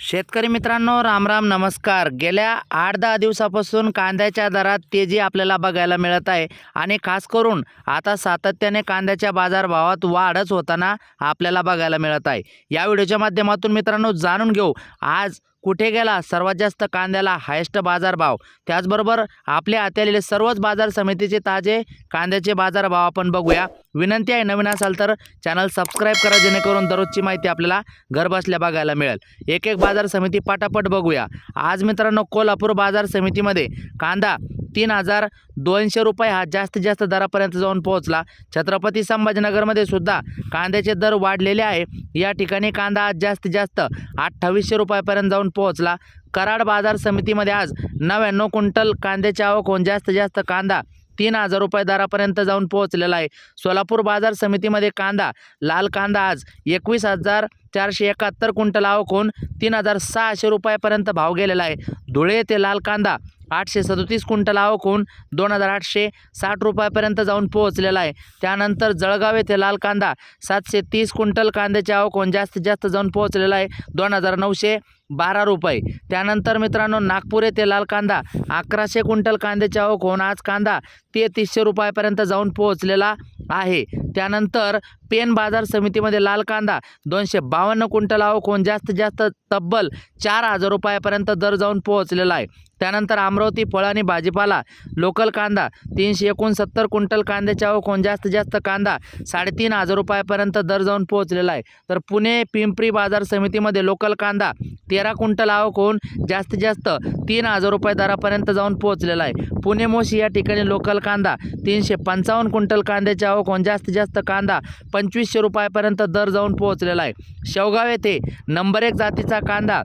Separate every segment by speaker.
Speaker 1: शेतकरी मित्रांनो रामराम नमस्कार. गेल्या आठ दहा दिवसापासून कांद्याच्या दरात तेजी आपल्याला बघायला मिळत आहे. आणि खास करून आता सातत्याने कांद्याच्या बाजारभावात वाढच होताना आपल्याला बघायला मिळत आहे. या व्हिडिओच्या माध्यमातून मित्रांनो जाणून घेऊ. आज कुठे गेला? सर्वात जास्त कांद्याला हायेस्ट बाजारभाव त्याचबरोबर आपल्या हाती आलेले सर्वच बाजार समितीचे ताजे कांद्याचे बाजारभाव आपण बघूया. विनंती आहे नवीन असाल तर चॅनल सबस्क्राईब करा जेणेकरून दररोजची माहिती आपल्याला घरबसल्या बघायला मिळेल. एक एक बाजार समिती पटापट बघूया. आज मित्रांनो कोल्हापूर बाजार समितीमध्ये कांदा तीन हजार दोनशे रुपये हा जास्तीत जास्त दरापर्यंत जाऊन पोहोचला. छत्रपती संभाजीनगरमध्ये सुद्धा कांद्याचे दर वाढलेले आहे. या ठिकाणी कांदा आज जास्तीत जास्त अठ्ठावीसशे रुपयापर्यंत जाऊन पोहोचला. कराड बाजार समितीमध्ये आज नव्याण्णव क्विंटल कांद्याची आवक होऊन जास्तीत जास्त कांदा तीन हजार रुपये दरापर्यंत जाऊन पोहोचलेला आहे. सोलापूर बाजार समितीमध्ये कांदा लाल कांदा आज एकवीस हजार चारशे एकाहत्तर क्विंटल आवक होऊन तीन हजार सहाशे रुपयापर्यंत भाव गेलेला आहे. धुळे येथे लाल कांदा आठशे सदोतीस क्विंटल आवक होऊन दोन हजार आठशे साठ रुपयापर्यंत जाऊन पोहोचलेला आहे. त्यानंतर जळगाव येथे लाल कांदा सातशे तीस क्विंटल कांद्याची आवक होऊन जास्तीत जास्त जाऊन पोहोचलेला आहे. दोन हजार नऊशे बारा रुपये. त्यानंतर मित्रांनो नागपूर येथे लाल कांदा अकराशे क्विंटल कांद्याची आवक होऊन आज कांदा तेहतीसशे रुपयापर्यंत जाऊन पोहोचलेला आहे. त्यानंतर पेन बाजार समितीमध्ये लाल कांदा दोनशे बावन्न क्विंटल आवक होऊन जास्तीत जास्त तब्बल चार हजार रुपयापर्यंत दर जाऊन पोहोचलेला आहे. त्यानंतर अमरावती फळ आणि भाजीपाला लोकल कांदा तीनशे एकोणसत्तर क्विंटल कांद्याची आवक होऊन जास्तीत जास्त कांदा साडेतीन हजार रुपयापर्यंत दर जाऊन पोहोचलेला आहे. तर पुणे पिंपरी बाजार समितीमध्ये लोकल कांदा ते तेरा क्विंटल आवक होऊन जास्तीत जास्त तीन हजार रुपये दरापर्यंत जाऊन पोहोचलेला आहे. पुणे मोशी या ठिकाणी लोकल कांदा तीनशे पंचावन्न क्विंटल कांद्याची आवक होऊन जास्तीत जास्त कांदा पंचवीसशे रुपयापर्यंत दर जाऊन पोहोचलेला आहे. शेवगाव येथे नंबर एक जातीचा कांदा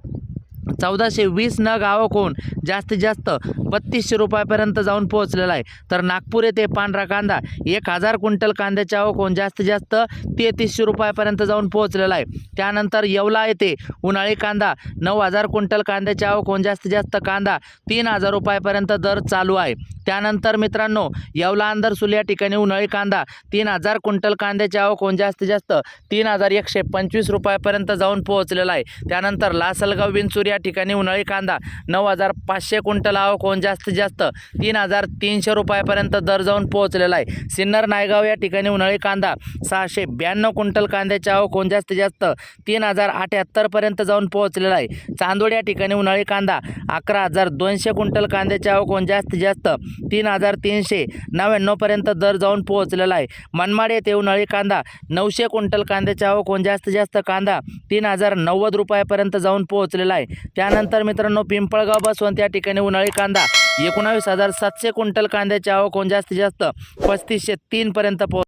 Speaker 1: चौदाशे वीस न आवक होऊन जास्तीत जास्त बत्तीसशे रुपयापर्यंत जाऊन पोहोचलेला आहे. तर नागपूर येथे पांढरा कांदा एक हजार क्विंटल कांद्याच्या आवक होऊन जास्तीत जास्त तेहतीसशे रुपयापर्यंत जाऊन पोहोचलेला आहे. त्यानंतर येवला येथे उन्हाळी कांदा नऊ हजार क्विंटल कांद्याच्या आवक होऊन जास्तीत जास्त कांदा तीन हजार रुपयापर्यंत दर चालू आहे. त्यानंतर मित्रांनो येवला अंदरसूल या ठिकाणी उन्हाळी कांदा तीन हजार क्विंटल कांद्याची आवक होऊन जास्तीत जास्त तीन हजार एकशे पंचवीस रुपयापर्यंत जाऊन पोहोचलेला आहे. त्यानंतर लासलगाव विंचूर या ठिकाणी उन्हाळी कांदा नऊ हजार पाचशे क्विंटल आवक होऊन जास्तीत जास्त? तीन हजार तीनशे रुपयापर्यंत दर जाऊन पोहोचलेला आहे. सिन्नर नायगाव या ठिकाणी उन्हाळी कांदा सहाशे ब्याण्णव क्विंटल कांद्याची आवक होऊन जास्तीत जास्त? तीन हजार अठ्याहत्तरपर्यंत जाऊन पोहोचलेला आहे. चांदोड या ठिकाणी उन्हाळी कांदा अकरा हजार दोनशे क्विंटल कांद्याची आवक होऊन जास्तीत जास्त? तीन हजार तीनशे नव्याण्णवपर्यंत दर जाऊन पोहोचलेला आहे. मनमाड येथे उन्हाळी कांदा नऊशे क्विंटल कांद्याची आवक होऊन जास्तीत जास्त? कांदा तीन हजार नव्वद रुपयापर्यंत जाऊन पोहोचलेला आहे. त्यानंतर मित्रांनो पिंपळगाव बसवंत या ठिकाणी उन्हाळी कांदा एकोणावीस हजार सातशे क्विंटल कांद्याची आवक होऊन जास्तीत जास्त पस्तीसशे तीनपर्यंत पोहोच